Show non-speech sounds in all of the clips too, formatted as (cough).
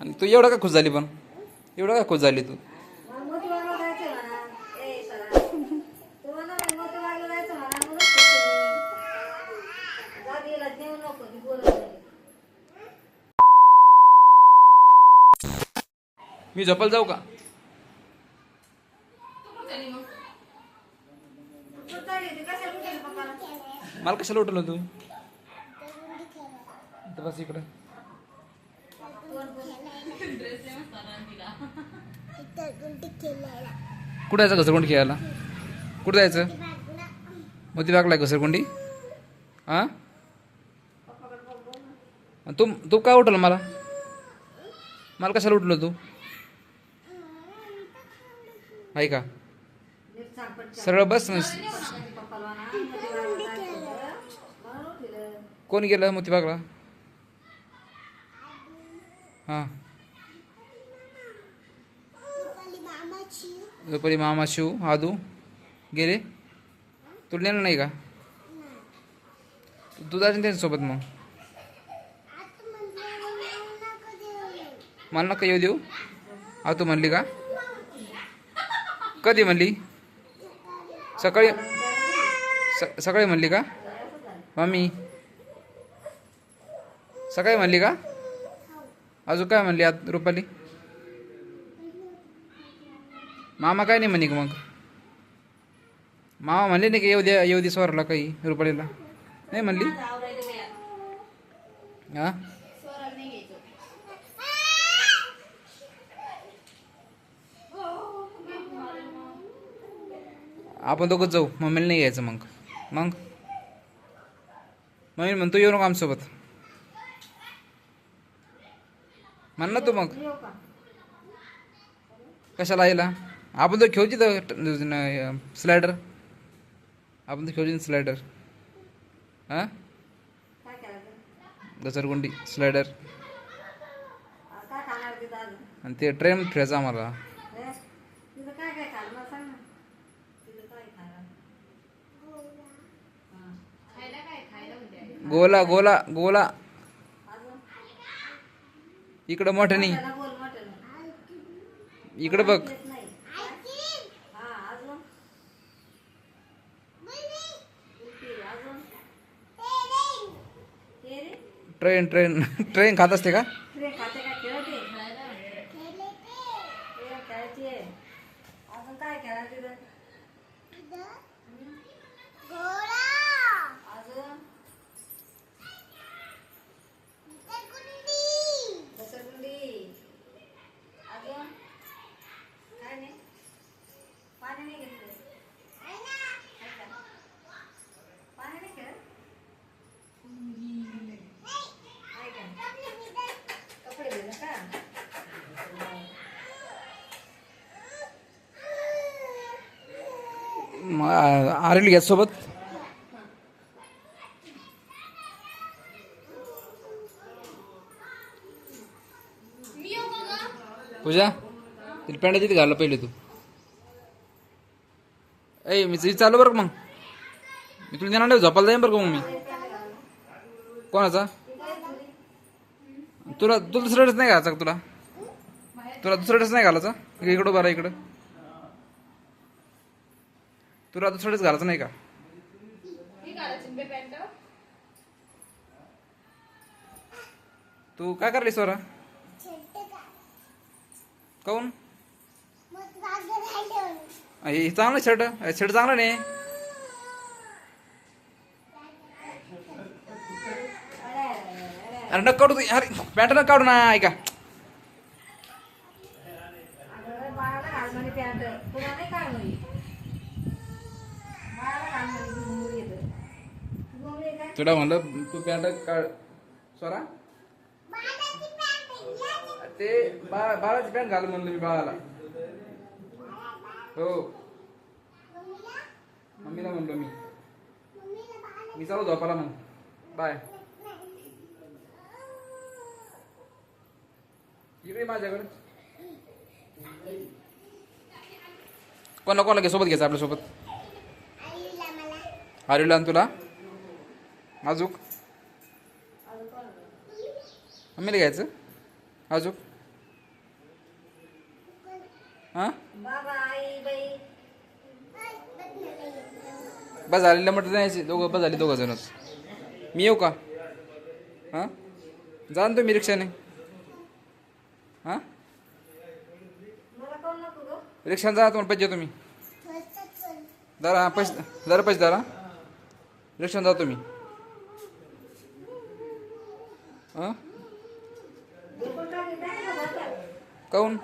आणि तू एवढा का खुश झाली पण? एवढा का खुश झाली तू? मी झोपायला जाऊ का? मला कशाला उठवलं तू तर बस इकडं. कुठं जायचं घसरगुंडी खेळायला? कुठं जायचं? मोती बागला घसरगुंडी? हां तू तू काय उठवलं मला? मला कशाला उठलं तू? आहे का? सरळ बस मग. गेलं मोतीबागला जायचं होतं. म्हणून उठवलं. कोण गेलं मोती बागला हां. दुपारी मामा शिव. आदू गेले? तुला नेलं नाही का? तू जायचं त्यांच्यासोबत मग. मला नका येऊ देऊ. आ तू म्हणली का? कधी म्हणली? सकाळी स सकाळी म्हणली का? मम्मी. सकाळी म्हणली का? अजून काय म्हणली आत रुपाली? मामा काय नाही म्हणे का मग? मामा म्हणले नाही की येऊ द्या येऊ दे स्वराला काही रुपालीला. नाही म्हणली? हा? आपण दोघंच जाऊ. मम्मीला नाही यायचं मग. मग? मम्मी म्हणतो येऊ नको आमसोबत. म्हण ना तू मग. कशाला यायला आपण तर खेळू तर स्लायडर आपण तर खेळू स्लायडर हां? घसरगुंडी स्लायडर आणि ते ट्रेन फिरायचं आम्हाला. गोला गोला गोला. इकडं मोठ्यानी नाही इकडं बघ. Train train. ट्रेन खात असते का? अजून काय आरेल घ्या सोबत पूजा तिला पॅन्ट तिथे घाललं पहिले तू. ऐ मी तुझी चालू बरं का मग? मी तुला देणार नाही झोपायला जाईन बरं का मग मी? कोणाचा? तुला तुला दुसरा ड्रेस नाही घालायचा तुला? तुला दुसरा ड्रेस नाही घालायचा? इकडं बरं इकडं. तुला ड्रेस घालायचा नाही का? तू काय करली स्वरा काऊन? हे चांगलं शर्ट शर्ट चांगलं नाही? अरे नक काढू तू अरे पॅन्ट नक काढू ना ऐका. तुला म्हणलं तू पॅन्ट काढ. स्वरा ते बाळा बाळाची पॅन्ट घाल म्हणलं मी बाळाला. हो. मम्मीला म्हणलो मी. मी चालू झोपाला मग. बाय. इकडे माझ्याकडे. कोणा कोणाला घे सोबत घ्यायचं आपल्यासोबत. सोबत आरेला तुला? अजूक मम्मीला घ्यायचं? अजूक हां? बस झालेलं म्हटलं नाही दोघं बस झाले दोघं जणच मी येऊ का? हां? जा ना तुम्ही रिक्षाने. हां? रिक्षाने जा तुम्हाला पाहिजे तुम्ही मी. जरा पैसे जरा पैसे दरा रिक्षाने जातो मी काऊन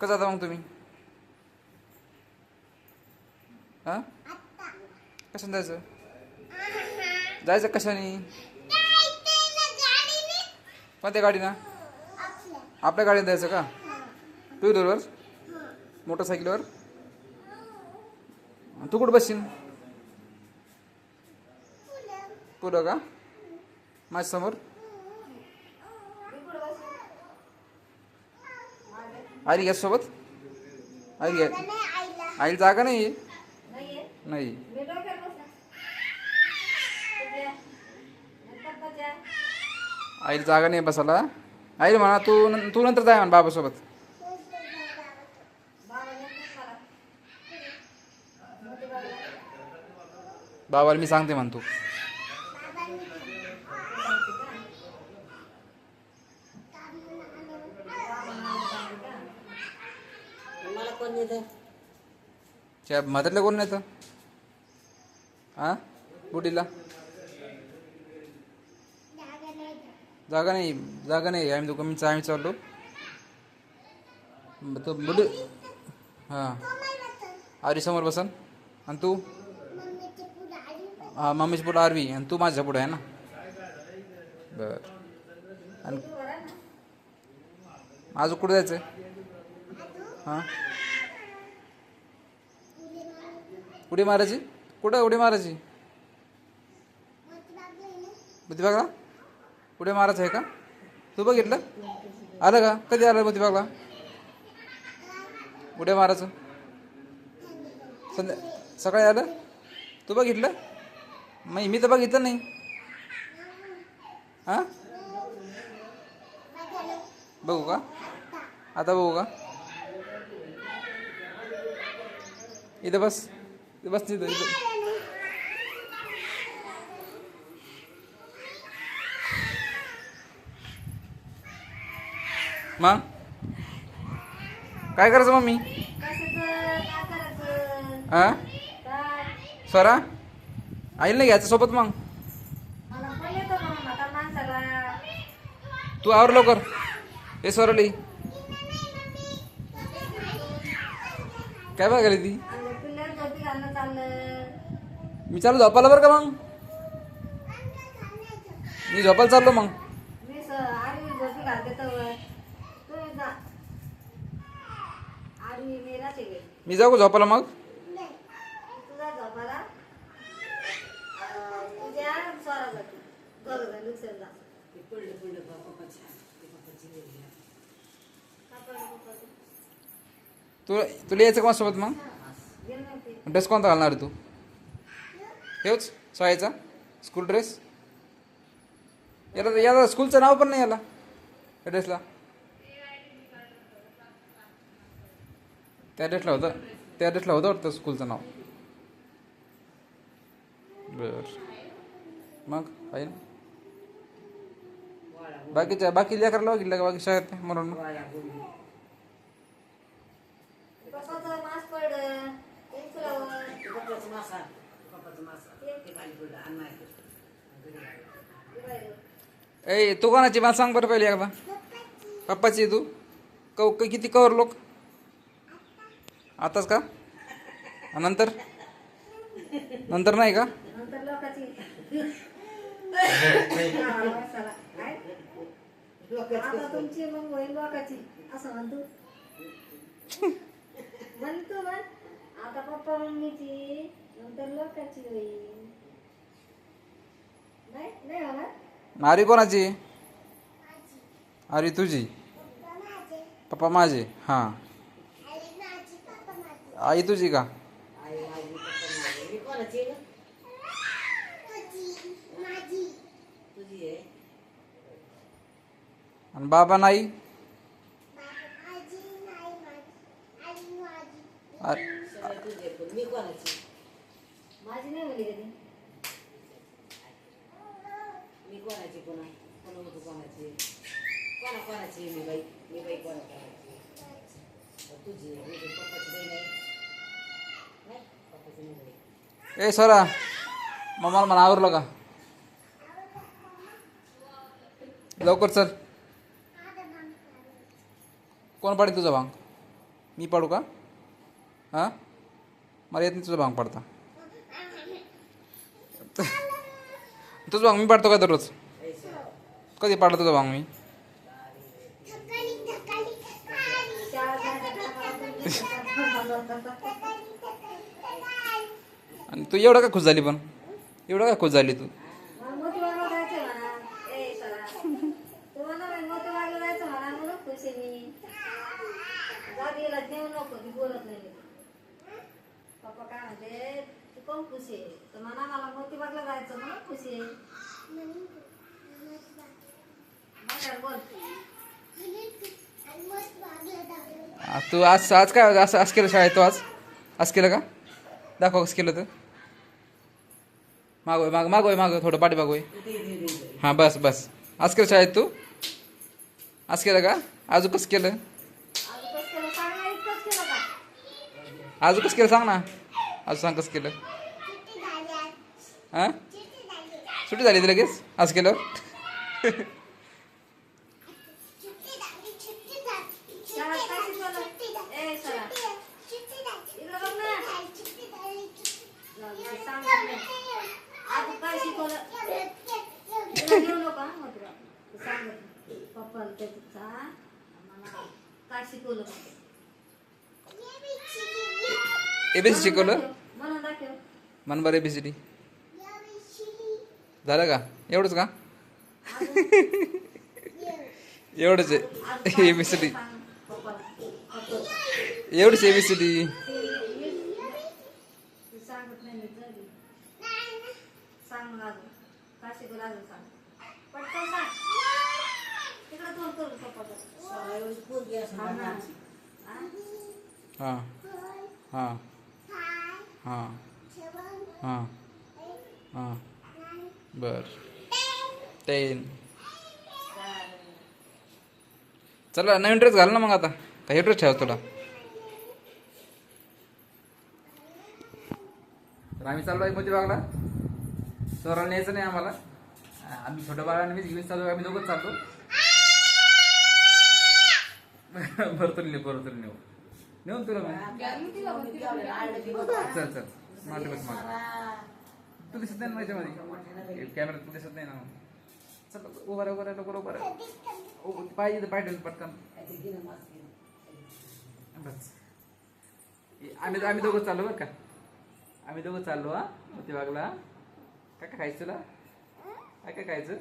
कसं जाता मग तुम्ही हां कशाने जायचं जायचं कशाने कोणत्या गाडीनं आपल्या गाडीने जायचं का टू व्हीलरवर मोटरसायकलवर? तू कुठं बसशील? पुढं का? माझ्यासमोर? बिलकुल गॅस घ्या सोबत? आई घ्या आईला जागा नाही नाही आईला जागा नाही बसायला. आई म्हणा तू तू नंतर जाय म्हणा बाबासोबत बाबा नेत मला मोठे बाबा बाबाला मी सांगते म्हणतो. मला कोण नेतं? त्या म्हातारला कोण नाही तर हां बुटीला? जागा नाही जागा नाही. आम्ही दोघं मी आम्ही चाललो. तो बुटी हां. आरवी समोर बसन. आणि तू? हां मम्मीच्या पुढं आरवी आणि तू माझ्या पुढं आहे ना? बर. आणि आज कुठं जायचं हां? उडी मारायची? कुठं उडी मारायची? बुद्धिबागला उडी मारायचं आहे का? तू बघितलं? आलं का? कधी आलं बुद्धिबागला उड्या मारायचं? संध्या सकाळी आलं? तू बघितलं? मी मी तर बघितलं नाही. हां? बघू का? आता बघू का? इथं बस. इथं बस तिथं इथं. मग? काय करायचं काय करायचं? हा? स्वरा? आईला नाही घ्यायचं सोबत मग. तू आवर लवकर. हे स्वराली काय बघायला ती? मी चालू झोपायला बरं का मग? मी झोपायला चाललो मग. मी स आरवी झोपी घालते तर तुम्ही जा आरवी मेलाच आहे मी जाऊ का झोपायला मग तुझा झोपाला अं, तुझ्या स्वरा जाते दोघं जण दुसऱ्या जा ते पडलं पडलं बा पप्पाच्या ते पप्पाची गेली कापड कुपड. तू तुला यायचं का माझ्यासोबत मग? ड्रेस कोणता घालणार आहे तू? हेच शाळेचा स्कूल ड्रेस याला याला स्कूलचं नाव पण नाही याला त्या ड्रेसला त्या ड्रेसला होतं त्या ड्रेसला होतं वाटतं स्कूलचं नाव. बर. मग आहे ना बाकीच्या बाकी लेकरला बघितलं का? बाकी शाळेत म्हणून पप्पाचं मास पडलं? तेच लावं. ते पप्पाचं मासा. ते पप्पाचं मासा. ते खाली पडलं. आणि नाही घरी आलं. ते राहिलं. ए तू कोणाची? मला सांग बरं पहिले एकदा. पप्पाची तू? क- किती कवर लोक? आताच का? नंतर? नंतर नाही का? नंतर लोकांची. माणसाला. (laughs) काय? आता तुमची मग होईल लोकांची. असं म्हणतो. (laughs) म्हणतो आता पप्पा मम्मीची नंतर होईल. आरी कोणाची? आरी तुझी. पप्पा माझे हा. आई तुझी का? आणि बाबा नाही? ए सरा मग मला आवरलं का? लवकर चल. कोण पाडेल तुझा भांग? मी पाडू का? हां? मला येत नाही तुझा भांग पाडता. तुझं भांग मी पाडतो का दररोज? कधी पाडतो तुझा भांग मी? आणि तू एवढं का खुश झाली पण? एवढं का खुश झाली तू? कोण खुश आहे. तर म्हणा मला मोतीबागला जायचं म्हणून खुश आहे. मोठ्यानं बोल. आ, तू आज आज काय असं आज केलं शाळेत तू आज? आज केलं का? दाखव कसं केलं तर मागोय माग मागोय मागं थोडं पाठी मागोय हां बस बस. आज केलं शाळेत तू? आज केलं का? अजून कसं केलं? आज कसं केलं? सांग ना अजून सांग कसं केलं? हां सुट्टी झाली ती लगेच आज केलं शाळेत काय शिकवलं ए सरा इकडं बघ ना जाऊ दे, सांगत नाही आज काय शिकवलं तुला घेऊ नका मोतीबाग. तू सांगत नाही. पप्पाला त्याचं सांग मला काय शिकवलं म्हणते. एबीसी शिकवलं मन बरं एबीसीडी झालं का? एवढंच का? एवढंच आहे. एबीसीडी सांग एवढंच एबीसीडी तू सांगत हा हा? हां. हां. हां. हां. हां. बर. टेन चला नवीन ड्रेस घाल ना मग आता. का हे ड्रेस ठेव तुला. तर आम्ही चाललो आहे मोती बागला सोराला न्यायचं नाही आम्हाला. आम्ही छोट्या बाळाने मी घेऊन चाललो आम्ही दोघंच चाललो. भरतून नेऊ भरतून नेऊ. नेऊन तुला मग चल चल. बस मागे. तू दिसत नाही ना माझ्यामध्ये. कॅमेरा तू दिसत नाही ना. चल उभा उभा लवकर उभा पाय इथं पाय ठेवून पटकन. बस. आम्ही आम्ही दोघं चाललो बरं का? आम्ही दोघं चाललो हा मोती बागला काय काय खायचं तुला? काय काय खायचं?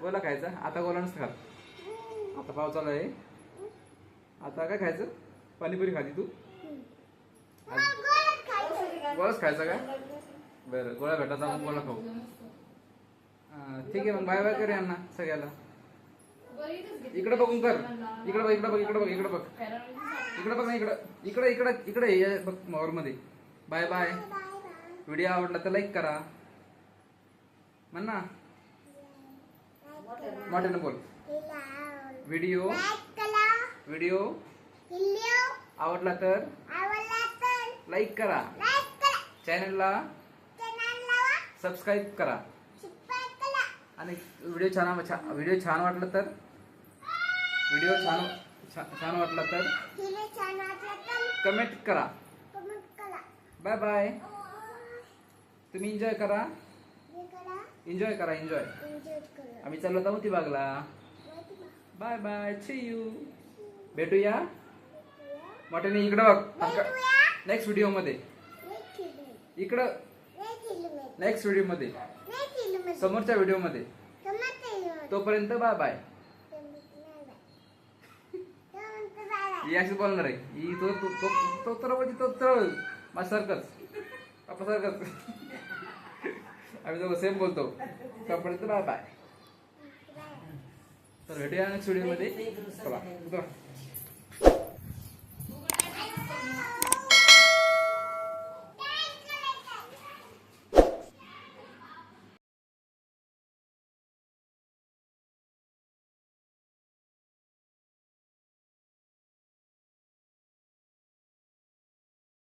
गोला खायचा. आता गोला नसतं खात. आता पाव चालू आहे. आता काय खायचं? पाणीपुरी खाती तू? गोळाच खायचा का? बरं गोळा भेटायचा मग गोळा खाऊ. हा, ठीक आहे मग बाय बाय कर यांना सगळ्याला. इकडे बघून कर. इकडे बघ इकडे बघ इकडे बघ इकडे बघ. इकडे बघ ना इकडं. इकडे इकडे इकडे ये बघ मोबाईल मध्ये बाय बाय. व्हिडिओ आवडला तर लाईक करा. म्हण. ना मोठ्यानं बोल. व्हिडिओ. व्हिडिओ. आवडला तर लाईक करा. चॅनलला सबस्क्राईब करा. आणि व्हिडिओ छान व्हिडिओ छान वाटला तर व्हिडिओ छान छान वाटला तर कमेंट करा. बाय बाय तुम्ही एन्जॉय करा. एन्जॉय करा. एन्जॉय आम्ही चाललो होतो मोती बागला बाय बाय सी यू भेटूया. मोठ्याने इकडं बघ. नेक्स्ट व्हिडिओमध्ये. इकडं नेक्स्ट व्हिडिओमध्ये. समोरच्या व्हिडिओमध्ये. तोपर्यंत बाय बाय अशी बोलणार आहे. तो तो तो तो तर म्हणजे तो तर माझा सारखंच पापा सारखंच आम्ही दोघं सेम बोलतो. तोपर्यंत बाय बाय तर भेटूया नेक्स्ट व्हिडिओमध्ये चला.